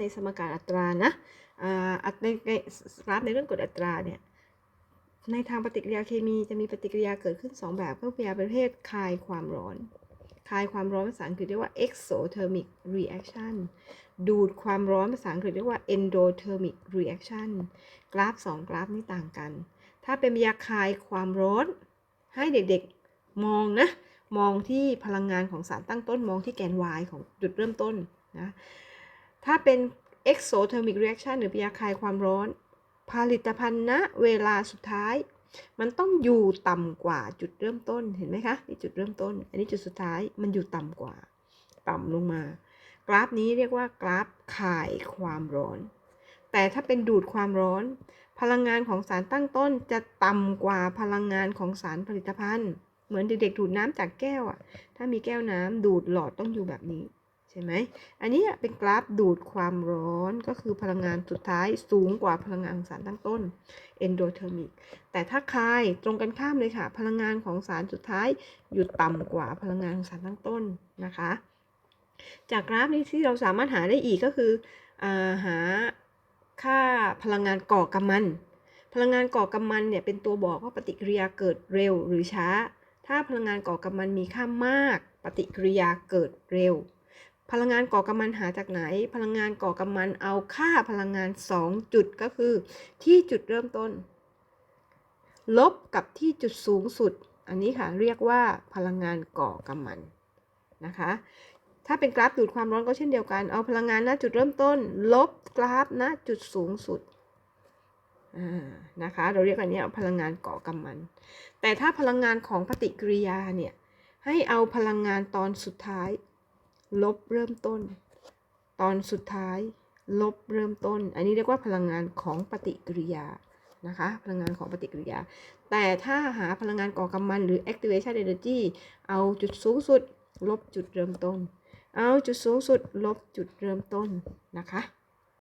ในสมการอัตรานะอ่าอัตในในกราฟในเรื่องกฎอัตราเนี่ยในทางปฏิกิริยาเคมีจะมีปฏิกิริยาเกิดขึ้น 2 แบบก็คือปฏิกิริยาประเภทคายความร้อน คายความร้อนภาษาอังกฤษเรียกว่า exothermic reaction ดูดความร้อนภาษาอังกฤษเรียกว่า endothermic reaction กราฟ 2 กราฟนี้ต่างกัน ถ้าเป็นปฏิกิริยาคายความร้อนให้เด็กๆมองนะ มองที่พลังงานของสารตั้งต้นมองที่แกน y ของจุดเริ่มต้นนะ ถ้าเป็น exothermic reaction หรือปฏิกิริยาคายความร้อน ผลิตภัณฑ์ณเวลาสุดท้าย มันต้องอยู่ต่ำกว่าจุดเริ่มต้นเห็นไหมคะนี่จุดเริ่มต้น อันนี้จุดสุดท้ายมันอยู่ต่ำกว่า ต่ำลงมา กราฟนี้เรียกว่ากราฟคายความร้อน แต่ถ้าเป็นดูดความร้อน พลังงานของสารตั้งต้นจะต่ำกว่าพลังงานของสารผลิตภัณฑ์ เหมือนเด็กๆดูดน้ำจากแก้วอะถ้ามีแก้วน้ำดูดหลอดต้องอยู่แบบนี้ ใช่ไหมอันนี้เป็นกราฟดูดความร้อนก็คือพลังงานสุดท้ายสูงกว่าพลังงานของสารตั้งต้น endothermic แต่ถ้าคายตรงกันข้ามเลยค่ะ พลังงานของสารสุดท้ายอยู่ต่ำกว่าพลังงานของสารตั้งต้นนะคะ จากกราฟนี้ที่เราสามารถหาได้อีกก็คืออาหาค่าพลังงานก่อกำมัน พลังงานก่อกำมันเนี่ยเป็นตัวบอกว่าปฏิกิริยาเกิดเร็วหรือช้า ถ้าพลังงานก่อกำมันมีค่ามาก ปฏิกิริยาเกิดเร็ว พลังงานก่อกำมันหาจากไหน พลังงานก่อกำมันเอาค่าพลังงาน 2 จุดก็คือ ที่จุดเริ่มต้น ลบกับที่จุดสูงสุด อันนี้ค่ะเรียกว่าพลังงานก่อกำมันนะคะ ถ้าเป็นกราฟดูดความร้อนก็เช่นเดียวกัน เอาพลังงานณจุดเริ่มต้น ลบกราฟณจุดสูงสุดนะคะ เราเรียกอันนี้พลังงานก่อกำมัน แต่ถ้าพลังงานของปฏิกิริยาเนี่ยให้เอาพลังงานตอนสุดท้าย ลบเริ่มต้น ตอนสุดท้าย ลบเริ่มต้น อันนี้เรียกว่าพลังงานของปฏิกิริยานะคะพลังงานของปฏิกิริยา แต่ถ้าหาพลังงานก่อกำมันหรือ activation energy เอาจุดสูงสุด ลบจุดเริ่มต้น เอาจุดสูงสุด ลบจุดเริ่มต้นนะคะ